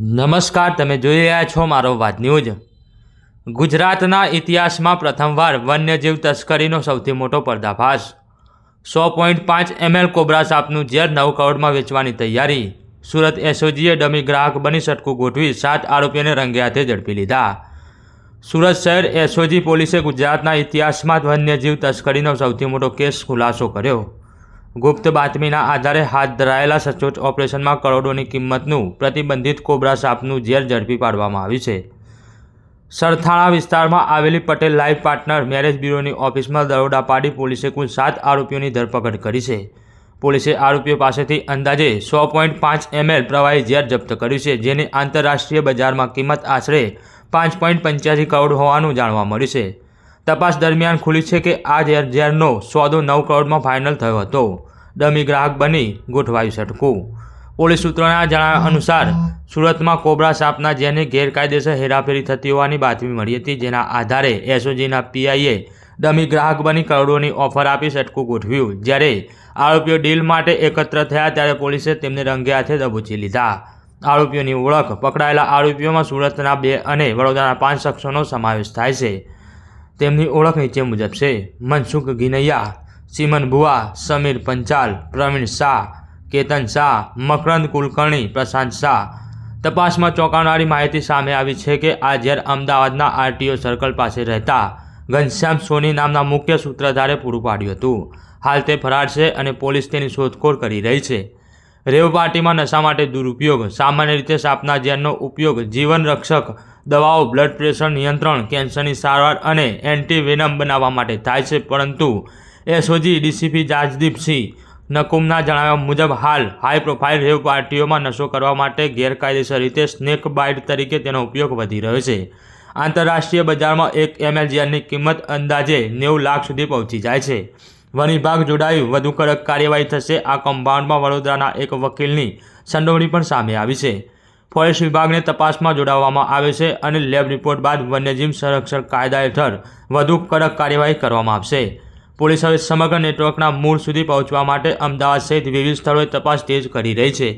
નમસ્કાર, તમે જોઈ રહ્યા છો મારો વાત ન્યૂઝ. ગુજરાતના ઇતિહાસમાં પ્રથમવાર વન્યજીવ તસ્કરીનો સૌથી મોટો પર્દાફાશ. સો પોઈન્ટ પાંચ એમએલ કોબ્રા સાપનું ઝેર નવ કરોડમાં વેચવાની તૈયારી. સુરત એસઓજીએ ડમી ગ્રાહક બની સટકું ગોઠવી સાત આરોપીઓને રંગે હાથે ઝડપી લીધા. સુરત શહેર એસઓજી પોલીસે ગુજરાતના ઇતિહાસમાં વન્યજીવ તસ્કરીનો સૌથી મોટો કેસ ખુલાસો કર્યો. ગુપ્ત બાતમીના આધારે હાથ ધરાયેલા સચોટ ઓપરેશનમાં કરોડોની કિંમતનું પ્રતિબંધિત કોબ્રા સાપનું ઝેર ઝડપી પાડવામાં આવ્યું છે. સરથાણા વિસ્તારમાં આવેલી પટેલ લાઈફ પાર્ટનર મેરેજ બ્યુરોની ઓફિસમાં દરોડા પાડી પોલીસે કુલ સાત આરોપીઓની ધરપકડ કરી છે. પોલીસે આરોપીઓ પાસેથી અંદાજે સો પોઈન્ટ પાંચ એમએલ પ્રવાહી ઝેર જપ્ત કર્યું છે, જેની આંતરરાષ્ટ્રીય બજારમાં કિંમત આશરે પાંચ પોઈન્ટ પંચ્યાસી કરોડ હોવાનું જાણવા મળ્યું છે. તપાસ દરમિયાન ખુલી છે કે આ ઝેર, ઝેરનો સોદો નવ કરોડમાં ફાઇનલ થયો હતો. ડમી ગ્રાહક બની ગોઠવાયું સટકું. પોલીસ સૂત્રોના જણાવ્યા અનુસાર, સુરતમાં કોબરા સાપના જેની ગેરકાયદેસર હેરાફેરી થતી હોવાની બાતમી મળી હતી, જેના આધારે એસઓજીના પીઆઈએ ડમી ગ્રાહક બની કરોડોની ઓફર આપી સટકું ગોઠવ્યું. જ્યારે આરોપીઓ ડીલ માટે એકત્ર થયા, ત્યારે પોલીસે તેમને રંગે હાથે દબોચી લીધા. આરોપીઓની ઓળખ પકડાયેલા આરોપીઓમાં સુરતના બે અને વડોદરાના પાંચ શખ્સોનો સમાવેશ થાય છે. તેમની ઓળખ નીચે મુજબ છે. મનસુખ ગિનૈયા, સિમન બુઆ સમીર પંચાલ, પ્રવીણ શાહ, કેતન શાહ, મકરંદ કુલકર્ણી, પ્રશાંત શાહ. તપાસમાં ચોંકાવનારી માહિતી સામે આવી છે કે આ ઝેર અમદાવાદના આરટીઓ સર્કલ પાસે રહેતા ઘનશ્યામ સોની નામના મુખ્ય સૂત્રધારે પૂરું પાડ્યું હતું. હાલ તે ફરાર છે અને પોલીસ તેની શોધખોળ કરી રહી છે. રેવ પાર્ટીમાં નશા માટે દુરુપયોગ, સામાન્ય રીતે સાપના ઝેરનો ઉપયોગ જીવન રક્ષક દવાઓ બ્લડ પ્રેશર નિયંત્રણ કેન્સરની સારવાર અને એન્ટીવેનમ બનાવવા માટે થાય છે. પરંતુ એસઓજી ડીસીપી જાજદીપસિંહ નકુમના જણાવ્યા મુજબ હાલ હાઈ પ્રોફાઇલ રેવ પાર્ટીઓમાં નશો કરવા માટે ગેરકાયદેસર રીતે સ્નેક બાઇટ તરીકે તેનો ઉપયોગ વધી રહ્યો છે. આંતરરાષ્ટ્રીય બજારમાં એક એમએલ કિંમત અંદાજે નેવું લાખ સુધી પહોંચી જાય છે. વન વિભાગ જોડાયું. વધુ કડક કાર્યવાહી થશે. આ કમ્પાઉન્ડમાં વડોદરાના એક વકીલની સંડોવણી પણ સામે આવી છે. ફોરેસ્ટ વિભાગને તપાસમાં જોડાવવામાં આવે છે અને લેબ રિપોર્ટ બાદ વન્યજીવ સંરક્ષણ કાયદા હેઠળ વધુ કડક કાર્યવાહી કરવામાં આવશે. પોલીસ હવે સમગ્ર નેટવર્કના મૂળ સુધી પહોંચવા માટે અમદાવાદ સહિત વિવિધ સ્થળોએ તપાસ તેજ કરી રહી છે.